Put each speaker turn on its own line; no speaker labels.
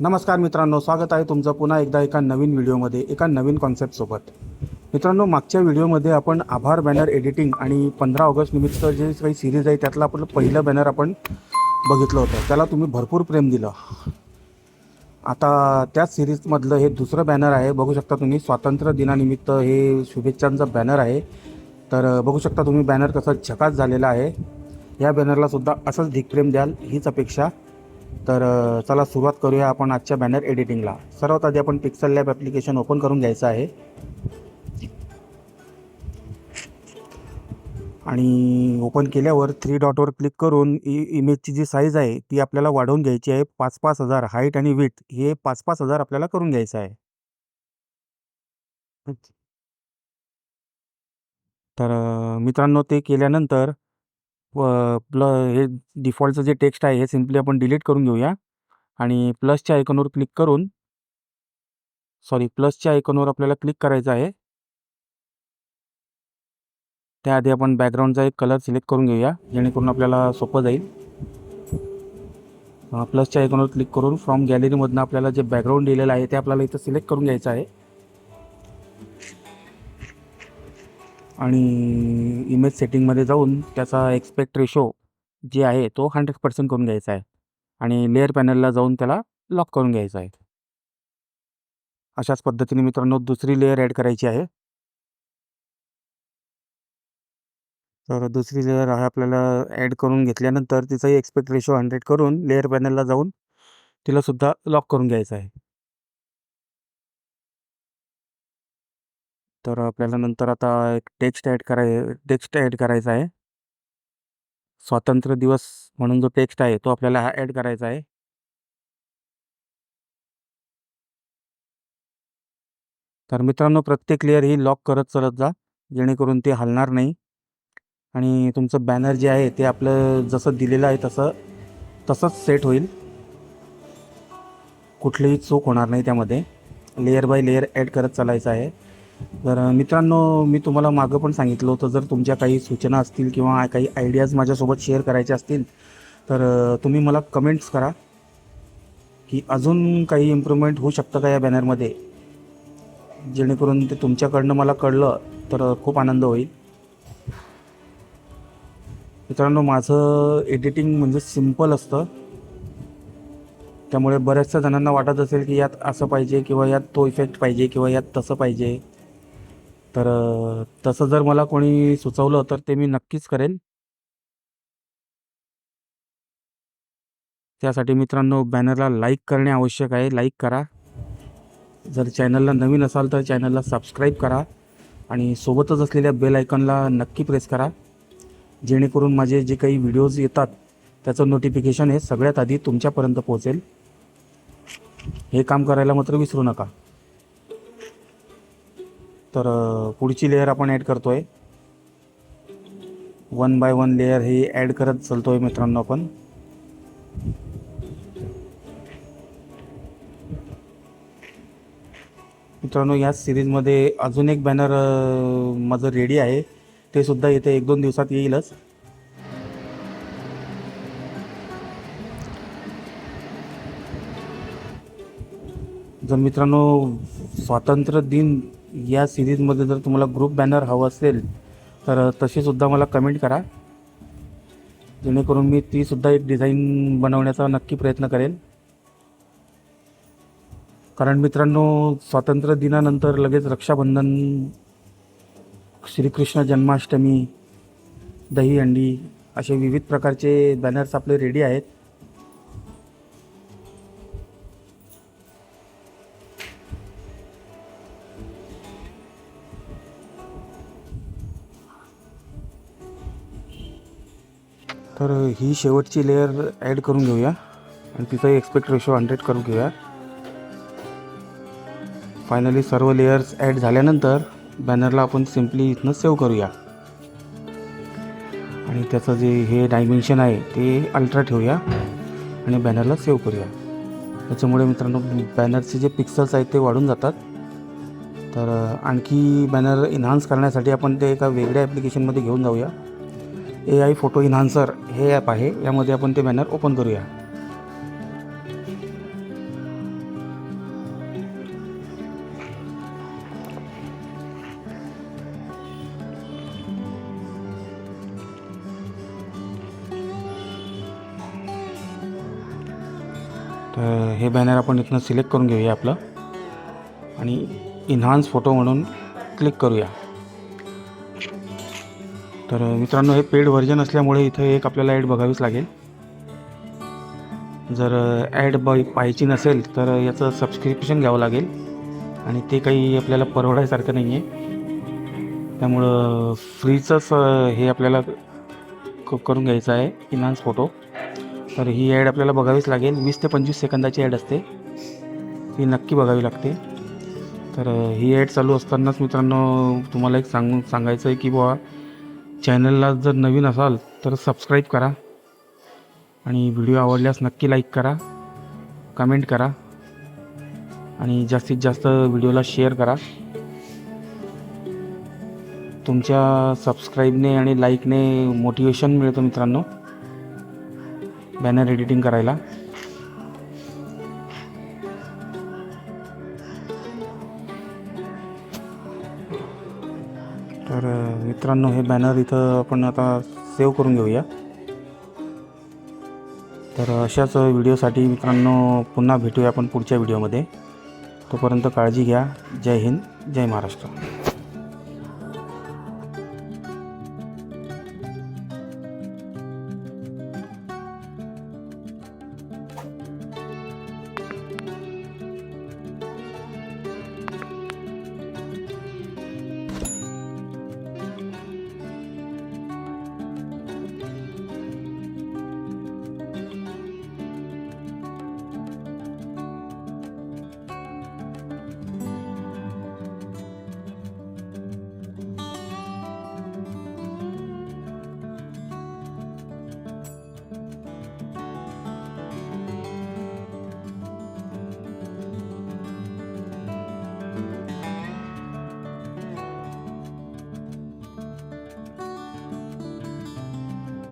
नमस्कार मित्रांनो स्वागत आहे तुमचं पुन्हा एकदा एका नवीन व्हिडिओमध्ये एका नवीन कॉन्सेप्टसोबत मित्रांनो मागच्या व्हिडिओमध्ये आपण आभार बॅनर एडिटिंग आणि पंधरा ऑगस्ट निमित्त जे काही सिरीज आहे त्यातलं आपलं पहिलं बॅनर आपण बघितलं होतं. त्याला तुम्ही भरपूर प्रेम दिलं. आता त्याच सिरीजमधलं हे दुसरं बॅनर आहे. बघू शकता तुम्ही स्वातंत्र्य दिनानिमित्त हे शुभेच्छांचं बॅनर आहे. तर बघू शकता तुम्ही बॅनर कसं झकास झालेला आहे. या बॅनरला सुद्धा असंच धिकप्रेम द्याल हीच अपेक्षा. तर चला सुरुवात करूया आपण आजच्या बॅनर एडिटिंगला सर्वात आधी आपण पिक्सल लॅब ॲप्लिकेशन ओपन करून घ्यायचं आहे. आणि ओपन केल्यावर थ्री डॉटवर क्लिक करून इ इमेजची जी साईज आहे ती आपल्याला वाढवून घ्यायची आहे पाच पाच हजार. हाईट आणि विथ हे पाच पाच हजार आपल्याला करून घ्यायचं आहे. तर मित्रांनो ते केल्यानंतर व प्ल हे डिफॉल्टचं जे टेक्स्ट आहे हे सिम्पली आपण डिलीट करून घेऊया. आणि प्लसच्या आयकॉनवर क्लिक करून सॉरी प्लसच्या आयकॉनवर आपल्याला क्लिक करायचं आहे. त्याआधी आपण बॅकग्राऊंडचा एक कलर सिलेक्ट करून घेऊया जेणेकरून आपल्याला सोपं जाईल. प्लसच्या आयकॉनवर क्लिक करून फ्रॉम गॅलरीमधनं आपल्याला जे बॅकग्राऊंड दिलेलं आहे ते आपल्याला इथं सिलेक्ट करून घ्यायचं आहे. आणि इमेज सेटिंगमध्ये जाऊन त्याचा एक्सपेक्ट रेशो जे आहे तो हंड्रेड पर्सेंट करून घ्यायचा आहे. आणि लेअर पॅनलला जाऊन त्याला लॉक करून घ्यायचं आहे. अशाच पद्धतीने मित्रांनो दुसरी लेअर ॲड करायची आहे. तर दुसरी लेअर आहे आपल्याला ॲड करून घेतल्यानंतर तिचाही एक्सपेक्ट रेशो हंड्रेड करून लेअर पॅनलला जाऊन तिलासुद्धा लॉक करून घ्यायचं आहे. तर आपल्याला नंतर आता एक टेक्स्ट ॲड कराय टेक्स्ट ॲड करायचा आहे. स्वातंत्र्य दिवस म्हणून जो टेक्स्ट आहे तो आपल्याला हा ॲड करायचा आहे. तर मित्रांनो प्रत्येक लेअर ही लॉक करत चालत जा जेणेकरून ते हलणार नाही. आणि तुमचं बॅनर जे आहे ते आपलं जसं दिलेलं आहे तसं तसंच सेट होईल. कुठलीही चूक होणार नाही त्यामध्ये. लेअर बाय लेअर ॲड करत चालायचं आहे. तर मित्रांनो मी तुम्हाला मागं पण सांगितलं होतं जर तुमच्या काही सूचना असतील किंवा काही आयडियाज माझ्यासोबत शेअर करायचे असतील तर तुम्ही मला कमेंट्स करा की अजून काही इम्प्रूव्हमेंट होऊ शकतं का या बॅनरमध्ये जेणेकरून ते तुमच्याकडनं मला कळलं तर खूप आनंद होईल. मित्रांनो माझं एडिटिंग म्हणजे सिंपल असतं. त्यामुळे बऱ्याचशा जणांना वाटत असेल की यात असं पाहिजे किंवा यात तो इफेक्ट पाहिजे किंवा यात तसं पाहिजे. तर तसं जर मला कोणी सुचवलं तर ते मी नक्कीच करेन. त्यासाठी मित्रांनो बॅनरला लाईक करणे आवश्यक आहे. लाईक करा. जर चॅनलला नवीन असाल तर चॅनलला सबस्क्राईब करा आणि सोबतच असलेल्या बेल आयकॉनला नक्की प्रेस करा. जेणेकरून माझे जे काही व्हिडिओज येतात त्याचं नोटिफिकेशन हे सगळ्यात आधी तुमच्यापर्यंत पोहोचेल. हे काम करायला मात्र विसरू नका. तर पुढची लेअर आपण ॲड करतो आहे वन बाय वन लेअर हे ॲड करत चालतो आहे मित्रांनो आपण. मित्रांनो या सिरीजमध्ये अजून एक बॅनर माझं रेडी आहे. ते सुद्धा येते एक दोन दिवसात येईलच. जर मित्रांनो स्वातंत्र्य दिन या सिरीजमध्ये जर तुम्हाला ग्रुप बॅनर हवं असेल तर तशीसुद्धा मला कमेंट करा. जेणेकरून मी तीसुद्धा एक डिझाईन बनवण्याचा नक्की प्रयत्न करेन. कारण मित्रांनो स्वातंत्र्य दिनानंतर लगेच रक्षाबंधन श्रीकृष्ण जन्माष्टमी दहीहंडी असे विविध प्रकारचे बॅनर्स आपले रेडी आहेत. तर ही शेवटची लेअर ॲड करून घेऊया. आणि तिचा एक्सपेक्ट रेशो हंड्रेड करून घेऊया. फायनली सर्व लेयर्स ॲड झाल्यानंतर बॅनरला आपण सिम्पली इथनं सेव्ह करूया. आणि त्याचं जे हे डायमेन्शन आहे ते अल्ट्रा ठेवूया आणि बॅनरला सेव्ह करूया. त्याच्यामुळे मित्रांनो बॅनरचे जे पिक्सल्स आहेत ते वाढून जातात. तर आणखी बॅनर इन्हान्स करण्यासाठी आपण ते एका वेगळ्या ॲप्लिकेशनमध्ये घेऊन जाऊया. ए आय फोटो इन्हान्सर हे ॲप आहे. यामध्ये आपण ते बॅनर ओपन करूया. तर हे बॅनर आपण इथनं सिलेक्ट करून घेऊया आपलं. आणि इन्हान्स फोटो म्हणून क्लिक करूया. तर मित्रांनो हे पेड व्हर्जन असल्यामुळे इथं एक आपल्याला ॲड बघावीच लागेल. जर ॲड ब पाहायची नसेल तर याचं सबस्क्रिप्शन घ्यावं लागेल. आणि ते काही आपल्याला परवडायसारखं नाही आहे त्यामुळं फ्रीचंच हे आपल्याला करून घ्यायचं आहे इन्हान्स फोटो तर ही ॲड आपल्याला बघावीच लागेल. वीस ते पंचवीस सेकंदाची ॲड असते. ती नक्की बघावी लागते. तर ही ॲड चालू असतानाच मित्रांनो तुम्हाला एक सांगून सांगायचं आहे की बुवा चॅनलला जर नवीन असाल तर सबस्क्राईब करा आणि व्हिडिओ आवडल्यास नक्की लाईक करा कमेंट करा आणि जास्तीत जास्त व्हिडिओला शेअर करा. तुमच्या सबस्क्राईबने आणि लाईकने मोटिवेशन मिळतं मित्रांनो. बॅनर एडिटिंग करायला. तर मित्रांनो हे बॅनर इथं आपण आता सेव्ह करून घेऊया. तर अशाच व्हिडिओसाठी मित्रांनो पुन्हा भेटूया आपण पुढच्या व्हिडिओमध्ये तोपर्यंत काळजी घ्या. जय हिंद जय महाराष्ट्र.